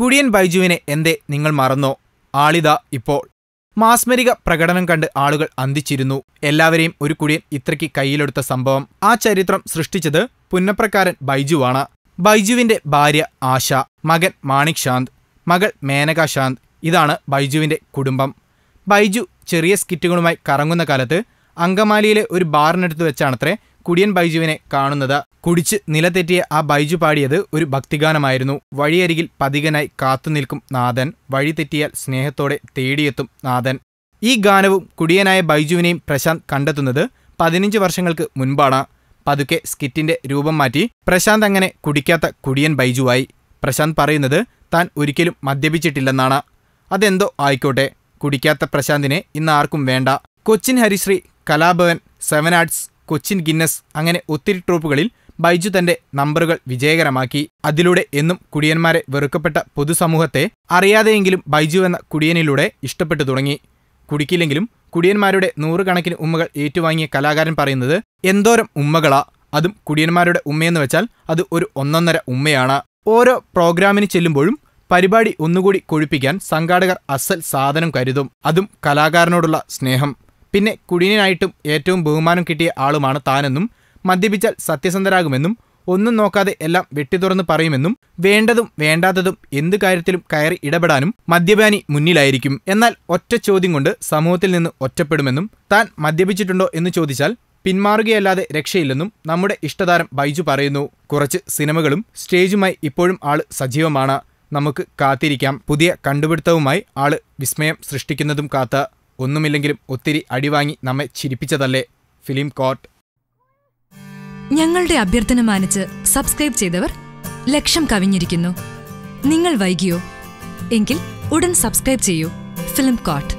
കുടിയൻ ബൈജുവിനെ എന്തേ നിങ്ങൾ മറന്നോ? ആളിത ഇപ്പോൾ. മാസ്മരിക പ്രകടനം കണ്ട് ആളുകൾ അന്തിച്ചിരുന്നു. എല്ലാവരെയും ഒരു കുടിയൻ ഇത്രയ്ക്ക് കയ്യിലെടുത്ത സംഭവം. ആ ചരിത്രം സൃഷ്ടിച്ചത് പുന്നപ്രക്കാരൻ ബൈജുവാണ്. ബൈജുവിന്റെ ഭാര്യ ആശ മകൻ മാണിക് ശാന്ത് മകൾ മേനക ശാന്ത്. ഇതാണ് ബൈജുവിന്റെ കുടുംബം. ബൈജു ചെറിയ സ്കിറ്റുകളുമായി കറങ്ങുന്ന കാലത്ത് അങ്കമാലിയിലെ ഒരു ബാറിനടുത്ത് വെച്ചാണത്രേ കുടിയൻ ബൈജുവിനെ കാണുന്നത്. കുടിച്ച് നിലതെറ്റിയ ആ ബൈജു പാടിയത് ഒരു ഭക്തിഗാനമായിരുന്നു. വഴിയരികിൽ പതികനായി കാത്തുനിൽക്കും നാഥൻ. വഴി തെറ്റിയാൽ സ്നേഹത്തോടെ തേടിയെത്തും നാഥൻ. ഈ ഗാനവും കുടിയനായ ബൈജുവിനെയും പ്രശാന്ത് കണ്ടെത്തുന്നത് പതിനഞ്ച് വർഷങ്ങൾക്ക് മുൻപാണ്. പതുക്കെ സ്കിറ്റിന്റെ രൂപം മാറ്റി പ്രശാന്ത് അങ്ങനെ കുടിക്കാത്ത കുടിയൻ ബൈജുവായി. പ്രശാന്ത് പറയുന്നത് താൻ ഒരിക്കലും മദ്യപിച്ചിട്ടില്ലെന്നാണ്. അതെന്തോ ആയിക്കോട്ടെ. കുടിക്കാത്ത പ്രശാന്തിനെ ഇന്ന് ആർക്കും വേണ്ട. Cochin Harisree Kalabhavan seven arts Cochin Guinness അങ്ങനെ ഒത്തിരി ട്രൂപ്പുകളിൽ ബൈജു തന്റെ നമ്പറുകൾ വിജയകരമാക്കി. അതിലൂടെ എന്നും കുടിയന്മാരെ വെറുക്കപ്പെട്ട പൊതുസമൂഹത്തെ അറിയാതെയെങ്കിലും ബൈജു എന്ന കുടിയനിലൂടെ ഇഷ്ടപ്പെട്ടു തുടങ്ങി. കുടിക്കില്ലെങ്കിലും കുടിയന്മാരുടെ നൂറുകണക്കിന് ഉമ്മകൾ ഏറ്റുവാങ്ങിയ കലാകാരൻ പറയുന്നത് എന്തോരം ഉമ്മകളാ. അതും കുടിയന്മാരുടെ ഉമ്മയെന്ന് വെച്ചാൽ അത് ഒരു ഒന്നൊന്നര ഉമ്മയാണ്. ഓരോ പ്രോഗ്രാമിന് ചെല്ലുമ്പോഴും പരിപാടി ഒന്നുകൂടി കൊഴുപ്പിക്കാൻ സംഘാടകർ അസൽ സാധനം കരുതും. അതും കലാകാരനോടുള്ള സ്നേഹം. പിന്നെ കുടിയനായിട്ടും ഏറ്റവും ബഹുമാനം കിട്ടിയ ആളുമാണ് താനെന്നും മദ്യപിച്ചാൽ സത്യസന്ധരാകുമെന്നും ഒന്നും നോക്കാതെ എല്ലാം വെട്ടിത്തുറന്ന് പറയുമെന്നും വേണ്ടതും വേണ്ടാത്തതും എന്ത് കാര്യത്തിലും കയറി ഇടപെടാനും മദ്യപാനി മുന്നിലായിരിക്കും. എന്നാൽ ഒറ്റ ചോദ്യം കൊണ്ട് സമൂഹത്തിൽ നിന്ന് ഒറ്റപ്പെടുമെന്നും താൻ മദ്യപിച്ചിട്ടുണ്ടോ എന്ന് ചോദിച്ചാൽ പിന്മാറുകയല്ലാതെ രക്ഷയില്ലെന്നും നമ്മുടെ ഇഷ്ടതാരം ബൈജു പറയുന്നു. കുറച്ച് സിനിമകളും സ്റ്റേജുമായി ഇപ്പോഴും ആൾ സജീവമാണ്. നമുക്ക് കാത്തിരിക്കാം. പുതിയ കണ്ടുപിടുത്തവുമായി ആൾ വിസ്മയം സൃഷ്ടിക്കുന്നതും കാത്ത്. ഒന്നുമില്ലെങ്കിലും ഒത്തിരി അടിവാങ്ങി നമ്മെ ചിരിപ്പിച്ചതല്ലേ ഫിലിം കോർട്ട്. ഞങ്ങളുടെ അഭ്യർത്ഥന മാനിച്ച് സബ്സ്ക്രൈബ് ചെയ്തവർ ലക്ഷം കവിഞ്ഞിരിക്കുന്നു. നിങ്ങൾ വൈകിയോ? എങ്കിൽ ഉടൻ സബ്സ്ക്രൈബ് ചെയ്യൂ ഫിലിം കോട്ട്